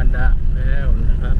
านดาแล้วนะครับ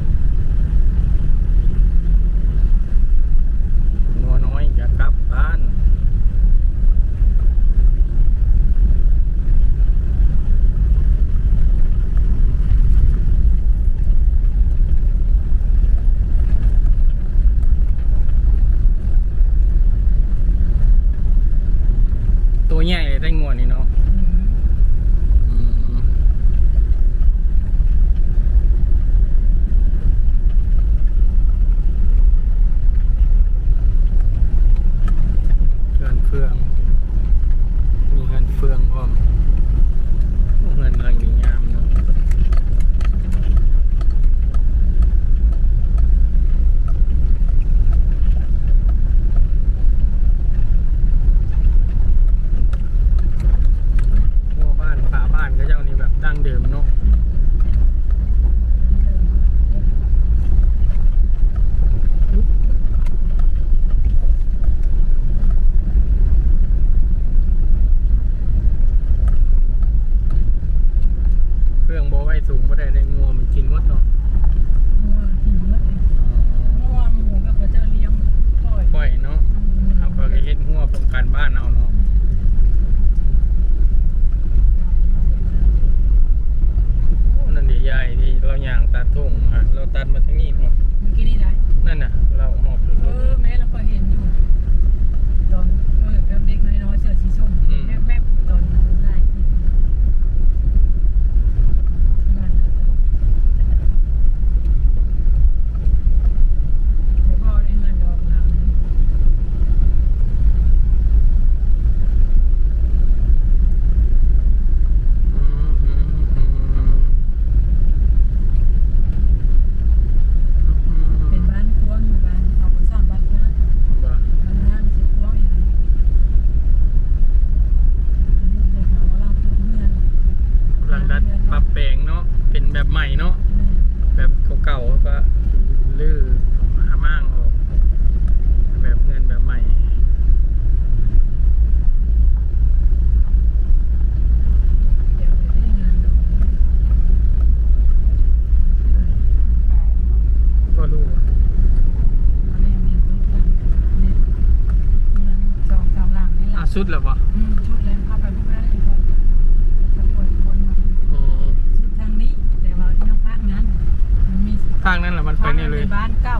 างนั้นแหละมันไปนี่เลยบ้านเก่า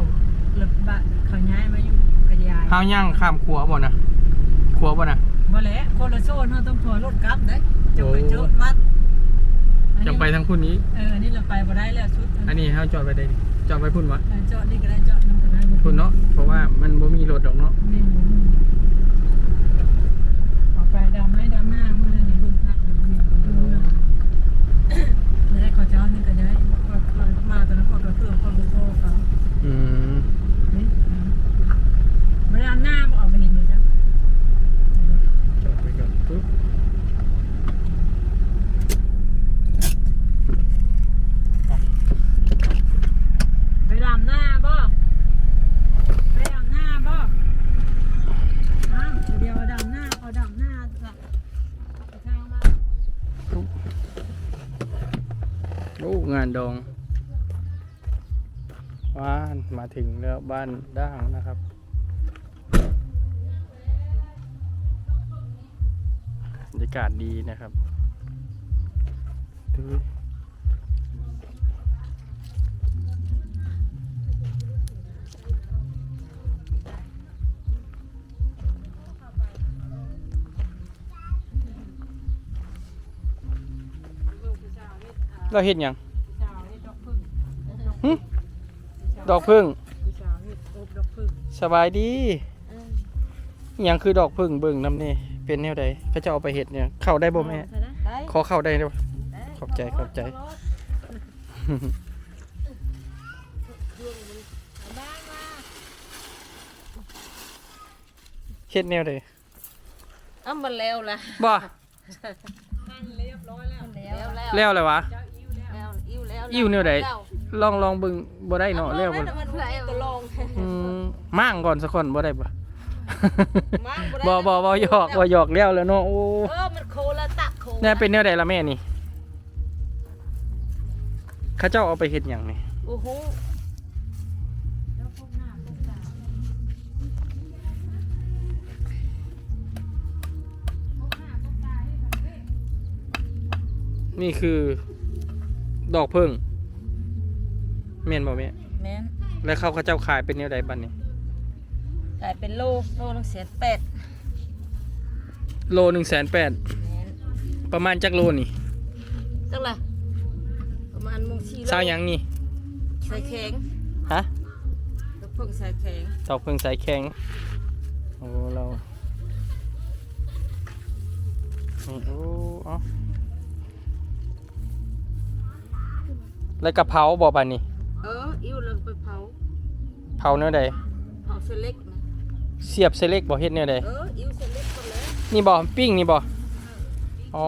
หรือบ้านเขาย้ายมาอยู่ขยายเฮาย่างข้ามขัวบ่นะขัวบ่นะบ่แหละคนละโซนเราต้องถอยรถกลับเด้จะไปเจอวัดอันจะนี้ไปทางพุ่นนี้เอออันนี้เราไปบ่ได้แล้วชุดอันนี้เฮาจอดไปได้ดิจอดไปพุ่นวะเออจอดนี่ก็ได้จอดนั่นก็ได้พุ่นเนาะเพราะว่ามันบ่มีรถดอกเนาะ นี่หมูออกไปดำไม่ดำหน้าเมื่อนี้ลุงพักเลยมีคนดูเนาะได้เขาเจ้านี่ก็ได้ก็ก็มาตอนนั้นก็กระเพื่อมก็บุโทเขา อืม นี่ไม่ได้หน้าก็ออกมาเห็นอยู่จ้ะ จอดไปก่อนปุ๊บ ไปดำหน้าบ่ไปดำหน้าบ่อ้าวเดี๋ยวดำหน้าเอาดำหน้าละทางมา โอ้งานดอง้านมาถึงแล้วบ้านด่างนะครับ บรรยากาศดีนะครับดูเราเห็นยัง สาวเฮ็ดดอกพึ่ง หึ ดอกพึ่งผู้สาวเฮ็ดอบดอกพึ่งสบายดีอิหยังคือดอกพึ่งเบิ่งน้ำนี่เป็นแนวใดเขาจะเอาไปเห็ดเนี่ยเข้าได้บ่แม่ได้ขอเข้าได้บ่ขอบใจขอบใจเฮ็ดแนวใดเอ้ามันแล้วละบ่นั่นเรียบร้อยแล้วแล้วแล้วแล้วเลยวะเจ้าอิ่วแล้วแล้วอิ่วแล้วอิ่วแนวใดล องลองเบิ่งบ่ได้เนาะแล้วบ่มันแล้วตัวลงอืมมั่างก่อนสักคนบ่ได้บ่มาบ่บ่บ่หยอกบ่หยอกแล้วแล้วเนาะโอ้เออมันโคละตะโคแน่เป็นแนวใดล่ะแม่นี่เข้าเจ้าเอาไปเฮ็ดหยังนี่โอ้โหแล้วพวกหน้าพวกตาพวกหน้าพวกตาให้มันเว้ยนี่คือ ดอกเพิ่ง แม่นบ่แม่แม่นแล้วเขาเขาเจ้าขายเป็นแนวใดบัดนี้ ขายเป็นโลโลละแสนแปดโลหนึ่งแสนแปดแม่นประมาณจักโลนี่จังละประมาณมงชีโลซาวหยังนี่ใส่แข็งฮะแล้วเพิ่งใส่แข็งดอกเพิ่งสายแข็งโอ้เรานี่โอ้เอาแล้วกะเพราบ่บัดนี้ เอออิ่วแล้วก็ไปเผาเผาแนวใดเผาเส้นเล็กนะเสียบเสเล็กบ่เฮ็ดแนวใดเอออิ่วเส้นเล็กก็เลยนี่บ่ปิ้งนี่บ่อ๋อ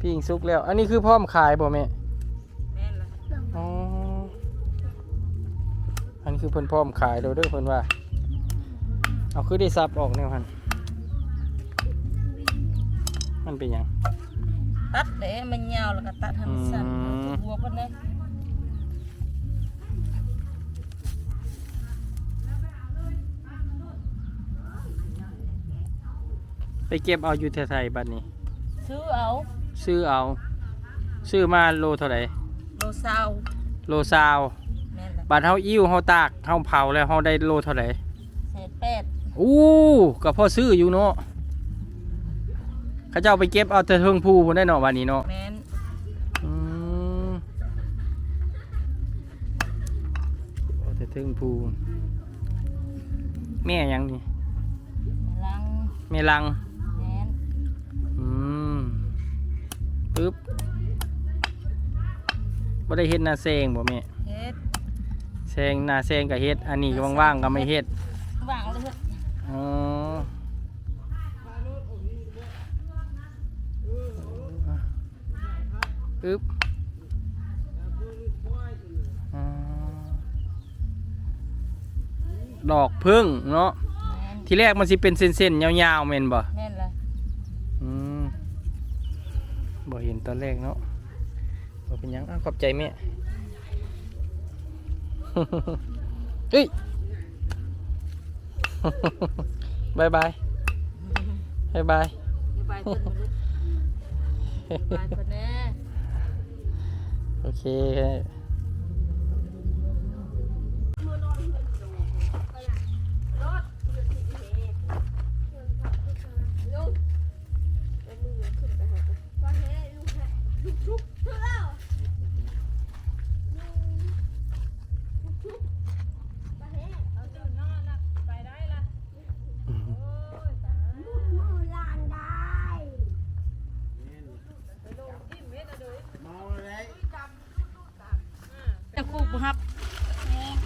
ปิ้งสุกแล้ว อันนี้คือพร้อมขายบ่แม่แม่นละอ๋ออันนี้คือเพิ่นพร้อมขายเด้อเด้อเพิ่นว่า เอาคือได้ซับออกแนวหันมันเป็นหยัง ตัดเด้มันยาวแล้วก็ตัดให้มันสั้นอืมหัวเพิ่นเลยไปเก็บเอาอยู่ไทยๆบัดนี้ ซื้อเอาซื้อเอา ซื้อมาโลเท่าไหร่โลซาวโลซาวแม่นละบัดเฮาอิ่วเฮาตากเฮาเผาแล้วเฮาได้โลเท่าไหร่แสนแปดอู้ก็พอซื้ออยู่เนาะ เขาเจ้าไปเก็บเอาแต่เทิงภูพุ่นได้เนาะวันนี้เนาะแม่นอืมเอาแต่เทิงภูแม่หยังนี่ลังแม่ลัง แม่นอืมปึ๊บบ่ได้เฮ็ดนาแซงบ่แม่เฮ็ดแซงนาแซงก็เฮ็ด อันนี้ก็ว่างๆก็ไม่เฮ็ดวางเลยเฮ็ดอ๋อ ปึ๊บอ๋อดอกพึ่งเนาะแม่นทีแรกมันสิเป็นเส้นๆยาวๆแม่นบ่แม่นละอืมบ่เห็นตอนแรกเนาะบ่เป็นหยังอ้าวขอบใจแม่เฮ้ยบายบายบายบายอย่าไปเพิ่นบ่ลูกไปเพิ่นแน่ โอเค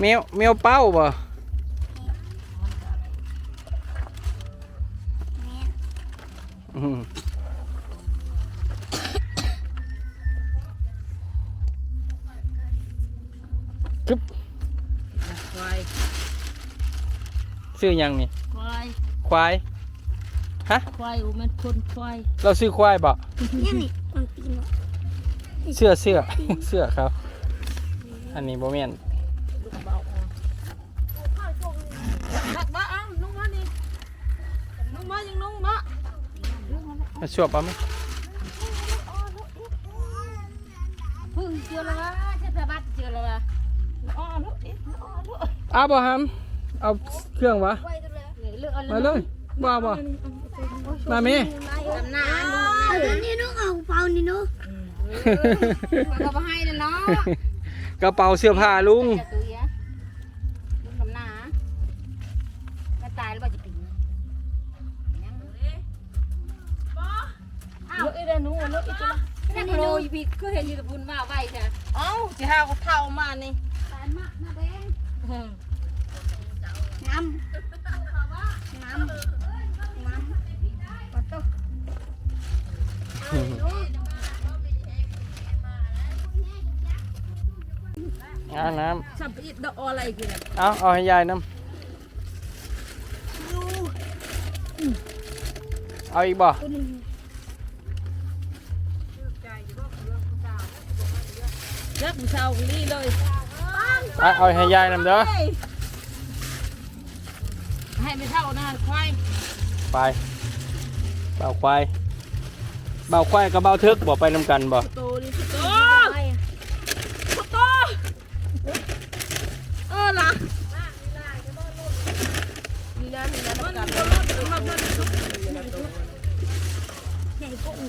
แมวแมวเป้าบ่อืมกึบควายซื้อหยังนี่ ควาย ควาย ฮะ ควายอูแม่นคนควาย เราซื้อควายบ่นี่นี่มันปีนเสื้อเสื้อเสื้อครับ อันนี้บ่แม่น ลูกเบาอะหักบ่เอ้านุ่งมานี่นุ่งมายังนุ่งมามาชวบเอาไหมพึ่งเจอแล้ววะใช่สะบัดเจอแล้ววะอ้อลูกเอ๊ะอ้อลูกอ้าวบ่ฮัมเอาเครื่องวะนี่เลือกเอามาเลยบ่บ่มาแม่ดำน้ำเอาเดี๋ยวนี้นุ๊กเอาเปล่านี่นุ๊กมันก็มาให้นะเนาะ กระเป๋าเสื้อผ้าลุง จะตุยอะลุงดำน้ำก็ตายแล้วบ่จะปีอ้าวเอ้ยเดยวหนูลูกอีกแล้วนี่โปรยพี่ก็เห็นอยู่กับบุญมาไว้จ้ะเอ้าจะหาเท่ามานี่ตายมากนะแดงอืมน้ำน้ำน้ำปะตุ๊ก เอาน้สับอีดอกอะไรกันเนี่ยำเอาเอาให้ยายน้ำเอาอีกบ่ยักษ์เช้านี่เลยไปเอาให้ยายนำเด้อให้ไม่เท่านะควายไปเบาควายเบาควายกับเบาทึกบ่ไปนำกันบ่โตนี่โ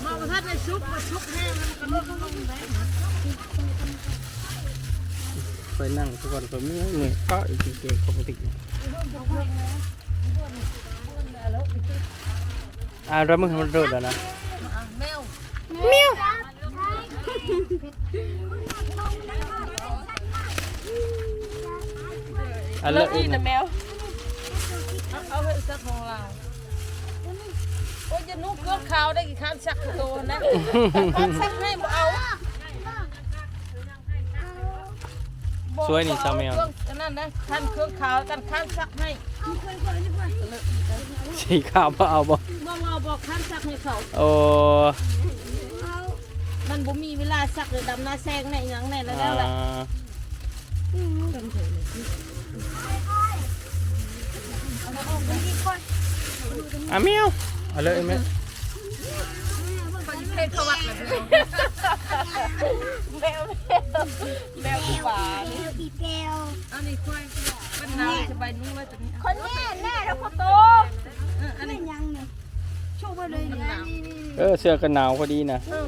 มาประทัดในซุปมาซุปแห้งมันก็ลดลงไปไปนั่งทุกคนผมนี่นี่ก็อีกเก่งปกติอ่าแล้วมึงมันริ่มแล้วนะแมวมิวอะเลิกอีกนะแมวเอาไปสักของเรา โอ้ยจะนุกเกลือขาวได้กี่ครั้งสักตัวนะความสักให้บ่เอาสวยนี่ชาวแมวเครื่องนั่นนะท่านเครื่องขาวกันข้างซักให้สีขาวบ่เอาบ่มองเราบอกข้างซักให้เขาโอ้มันบ่มีเวลาซักเลยดำหน้าแซงในหยังในแล้วอ่าแล้วแหละอะเมียว เอาเลยไหมเพศเขาวัดเลยแมวแมวแมวหวานเปลวกี่เปลวอันนี้ควายมันนาวสบายนุ่งไว้ตรงนี้คนแน่แน่แล้วพ่อโตอันนี้ยังเนี่ยโชว์ไปเลยเนี่ยนี่นี่เออเสื้อกันหนาวพอดีนะเออ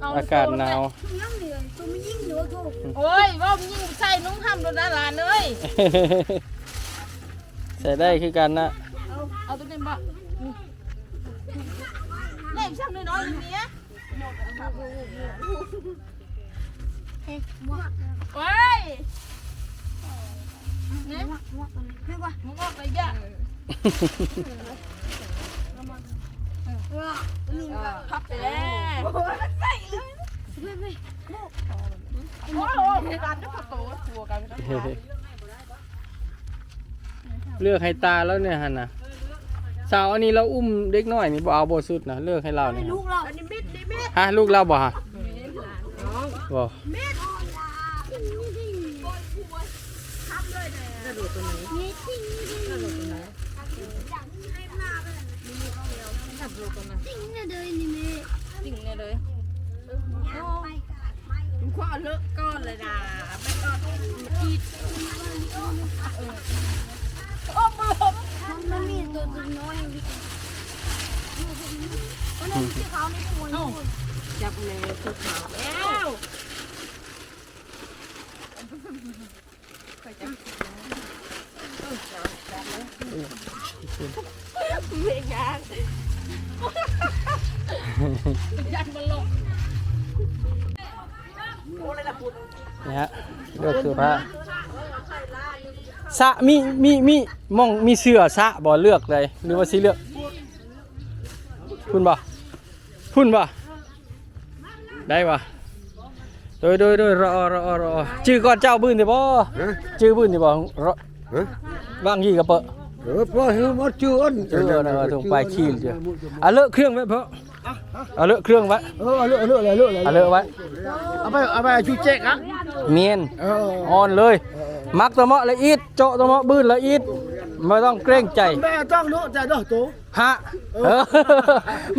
เอาอากาศหนาวน้ำเหลืองตัวมันยิ่งเหลือโตโอ้ยว่ามันยิ่งใส่นุ่งห้ามโดนดาราเอ้ยใส่ได้คือกันนะเอาเอาตัวนี้บ่ เล่มช่างน้อยๆอย่างเนี้ยเฮ้ยมวกโอ้ยเนี่ยมวกมวกไม่ว่ามึงออกไปยะว่านี่ก็พับไปแล้วใส่เลยโอ้โหการจะขับตัวตัวกันเลือกให้ตาแล้วเนี่ยฮันนะ สาวอันนี้เราอุ้มเด็กน้อยนี่บ่เอาบ่สุดนะเลือกให้เราเนี่ยลูกเราฮะลูกเราบ่ฮะบ่เม็ดอ่อนลานี่จริงจริงจริงเนี่ยเลยนี่เมย์จริงเลยเลยไปกันมึงคว้าเลิกก้อนเลยนะไม่ก้อนอี จับแมวคือขาวแล้วไม่ยากยันมันลงนี่ฮะเลือกเสื้อผ้า สะมีมีมีมองมีเสื้อสะบ่เลือกเลยหรือว่าสิเลือกพุ่นบ่พุ่นบ่ได้บ่โดยโดยโดยรอรอรอชื่อก่อนเจ้าบื้นได้บ่ชื่อบื้นได้บ่รอ Hả? ว่างยี่กระเปอะ Ờ, bao nhiêu mất chưa ăn? เออเออถุงไปขี้เดียวเอาเลอะเครื่องไว้เพราะเอาเลอะเครื่องไว้ Ờ, lựa, lựa, lựa, lựa, lựa. เอาเลอะไว้ À, bây, à, bây, chú chạy á. เมียน Ờ, อ่อนเลย มักตัวเหมาะละอีดเจาะตัวเหมาะบื้นละอีดไม่ต้องเกรงใจ mẹ trong nữa, chạy đó, tố. ฮะเออ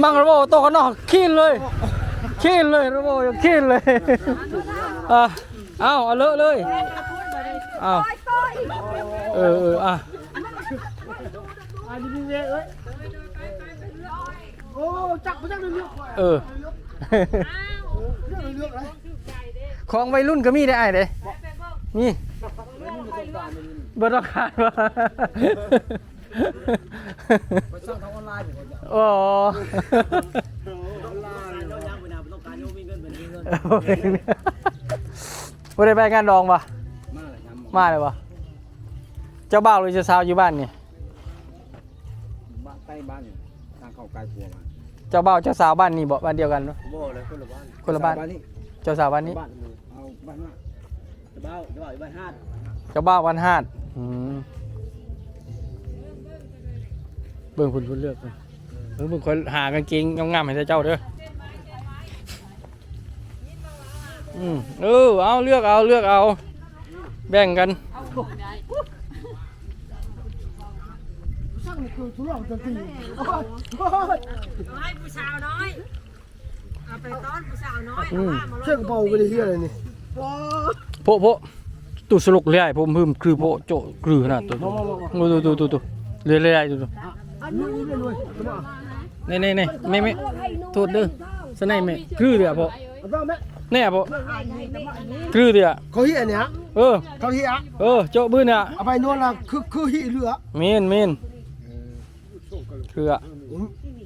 มังระโบตกกันนอกขี้เลยขี้เลยระโบยังขี้เลยอะเอาเอาเลอะเลยเอาเออเอออะ À, đi đi về ơi. Ô, chắc, chắc được nước. เออ Nước là nước đấy. ของวัยรุ่นก็มีได้ไอ้เด้นี่ เบอร์ราคาดว่า Phải sang thằng online phải có nhỉ? โอ้ Online, nó nhang bữa nào phải tao cá nhau, mình ngân, mình ngân. บ่ได้ไปงานดองปะ Mà lại nhắm một มาเลยวะเจ้าบ่าวหรือเจ้าสาวอยู่บ้านนี่ bạn tay bạn nhỉ? Thằng khẩu cài của mà. เจ้าบ่าวเจ้าสาวบ้านนี่บ่บ้านเดียวกันเนอะ Bố đấy, con là bạn. Con là bạn. Bạn đi. เจ้าสาวบ้านนี้ Bạn, ờ, bạn ạ. Cái bao, cái bảo, bạn hát. เจ้าบ่าววันฮาดอืมเบิ่งคุณคุณเลือกเบิ่งเบิ่งเบิ่งคนหากางเกงงามๆให้เจ้าเด้ออืมเออเอาเลือกเอาเลือกเอา แบ่งกันเอาให้ผู้สาวน้อย เอาไปต้อนผู้สาวน้อยเอามามาลเชือกเบาไปเลยที่อะไรนี่ โพะโพะตุสลุกเรื่อยผมพึ่มคือโพะโจะกรือขนาดตัวตัวตัวตัวตัวตัวเรื่อยเรื่อยตัวตัวลุยเลยลุยมานี่นี่นี่ไม่ไม่โทษเด้อสนายไม่คือเดียวโพะเอาต้องไหมแน่โพะคือเดียวเขาเหี้ยเนี่ยเออเขาเหี้ยเออโจะบื้อเนี่ยเอาไปนวดละคือคือเหี้ยเรือเมนเมนคืออะ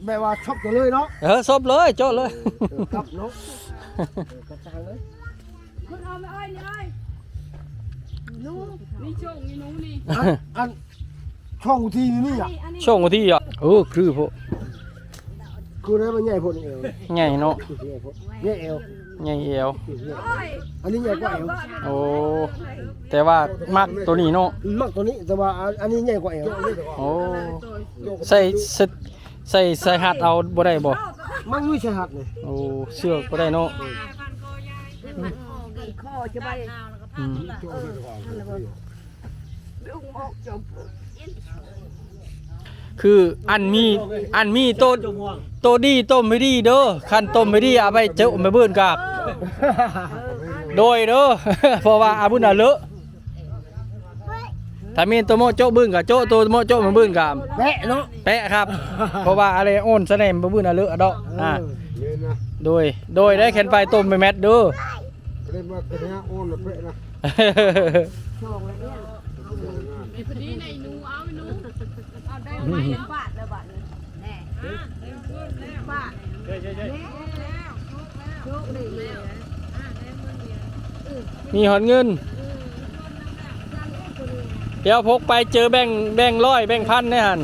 แม่ว่าชอบกันเลยเนาะเออซบเลยโจะเลยครับเนาะกระจางเลยคุณเอาไม่อ้อยเลย นูนี่ชงนี่นูนี่อันช่องทีนี่อะอันนี้ช่วงวันที่อะเออคือโพะคือได้มันใหญ่พอเอวใหญ่เนาะใหญ่เอวใหญ่เอวอันนี้ใหญ่กว่าเอวโอ้แต่ว่ามักตัวนี้เนาะมากตัวนี้แต่ว่าอันนี้ใหญ่กว่าเอวโอ้ใส่ใส่ใส่ใส่หัดเอาบ่ได้บ่มันไม่ใช่หัดเลยโอ้เชือกบ่ได้เนาะคอจะไป อืมคืออันมีอันมีโตโตดีต้มไม่ดีเด้อคันต้มไม่ดีเอาไปเจ้ามาเบิ่นกับ โดยเด้อเพราะว่าอาบุญน่ะเลอะถ้ามีตัวโมโจะบึ้งกับโจะตัวโมโจะมาบึ้งกับแปะเนาะแปะครับ เพราะว่าอะไรโอนแสดงมาบึ้งน่ะเลอะอะดอกอ่าเนี่ยนะโดยโดยได้แคนไปต้มไปแมทเด้อ เรียกว่ากระเนี้ยโอนละเป๊ะนะพอดีในนูเอาไปนูเอาได้มาเห็นบาทแล้วบาทแน่บาทโชคดีแล้วมีหอนเงิน เดี๋ยวพกไปเจอแบ่งแบ่งร้อยแบ่งพันแน่หัน